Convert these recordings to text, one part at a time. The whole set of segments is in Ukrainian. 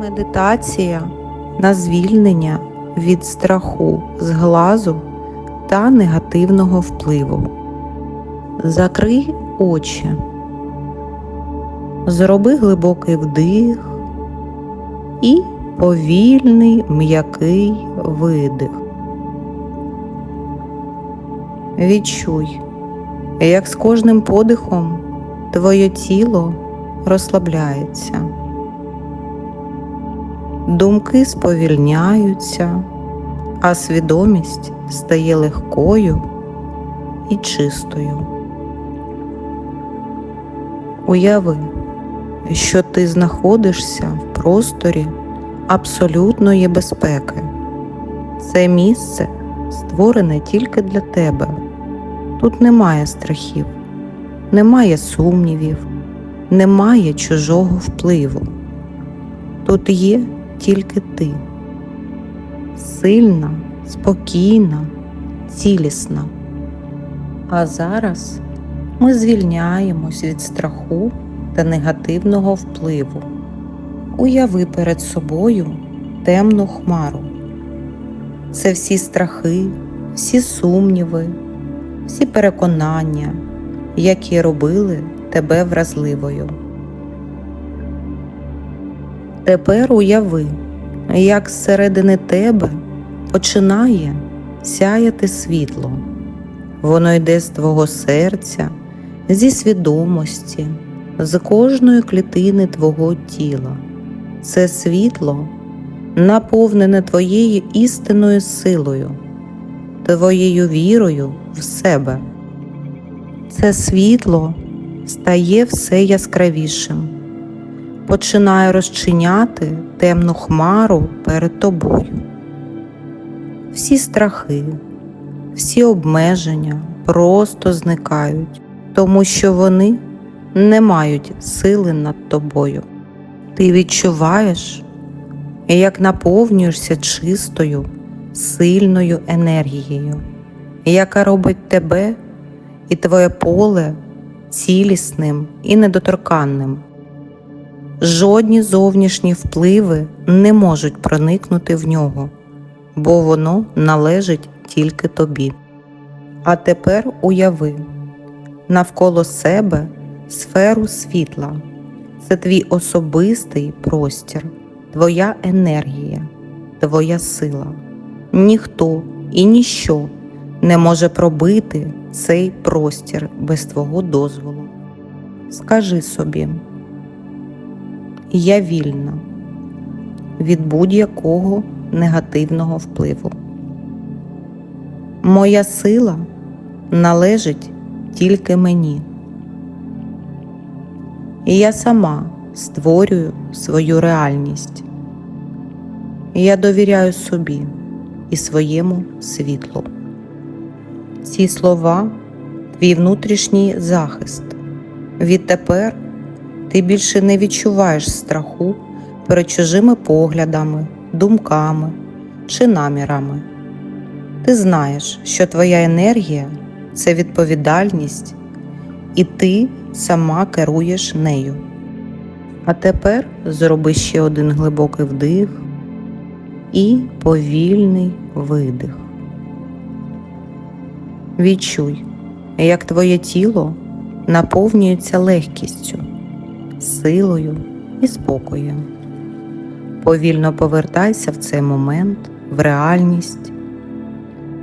Медитація на звільнення від страху з глазу та негативного впливу. Закрий очі. Зроби глибокий вдих і повільний м'який видих. Відчуй, як з кожним подихом твоє тіло розслабляється. Думки сповільняються, а свідомість стає легкою і чистою. Уяви, що ти знаходишся в просторі абсолютної безпеки. Це місце створене тільки для тебе. Тут немає страхів, немає сумнівів, немає чужого впливу. Тут є тільки ти. Сильна, спокійна, цілісна. А зараз ми звільняємось від страху та негативного впливу. Уяви перед собою темну хмару. Це всі страхи, всі сумніви, всі переконання, які робили тебе вразливою. Тепер уяви, як зсередини тебе починає сяяти світло. Воно йде з твого серця, зі свідомості, з кожної клітини твого тіла. Це світло наповнене твоєю істинною силою, твоєю вірою в себе. Це світло стає все яскравішим починає розчиняти темну хмару перед тобою. Всі страхи, всі обмеження просто зникають, тому що вони не мають сили над тобою. Ти відчуваєш, як наповнюєшся чистою, сильною енергією, яка робить тебе і твоє поле цілісним і недоторканним. Жодні зовнішні впливи не можуть проникнути в нього, бо воно належить тільки тобі. А тепер уяви навколо себе сферу світла. Це твій особистий простір, твоя енергія, твоя сила. Ніхто і ніщо не може пробити цей простір без твого дозволу. Скажи собі я вільна від будь-якого негативного впливу. Моя сила належить тільки мені. І я сама створюю свою реальність. Я довіряю собі і своєму світлу. Ці слова твій внутрішній захист. Відтепер ти більше не відчуваєш страху перед чужими поглядами, думками чи намірами. Ти знаєш, що твоя енергія це відповідальність, і ти сама керуєш нею. А тепер зроби ще один глибокий вдих і повільний видих. Відчуй, як твоє тіло наповнюється легкістю силою і спокоєм. Повільно повертайся в цей момент, в реальність,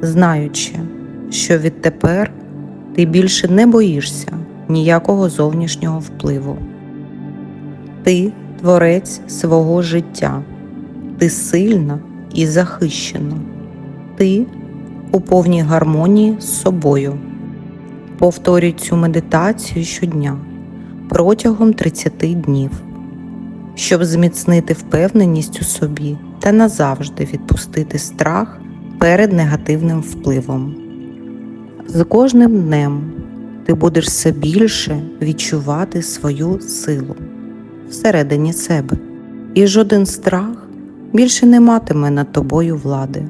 знаючи, що відтепер ти більше не боїшся ніякого зовнішнього впливу. Ти творець свого життя, ти сильна і захищена, ти у повній гармонії з собою. Повторюй цю медитацію щодня протягом 30 днів, щоб зміцнити впевненість у собі та назавжди відпустити страх перед негативним впливом. З кожним днем ти будеш все більше відчувати свою силу всередині себе, і жоден страх більше не матиме над тобою влади.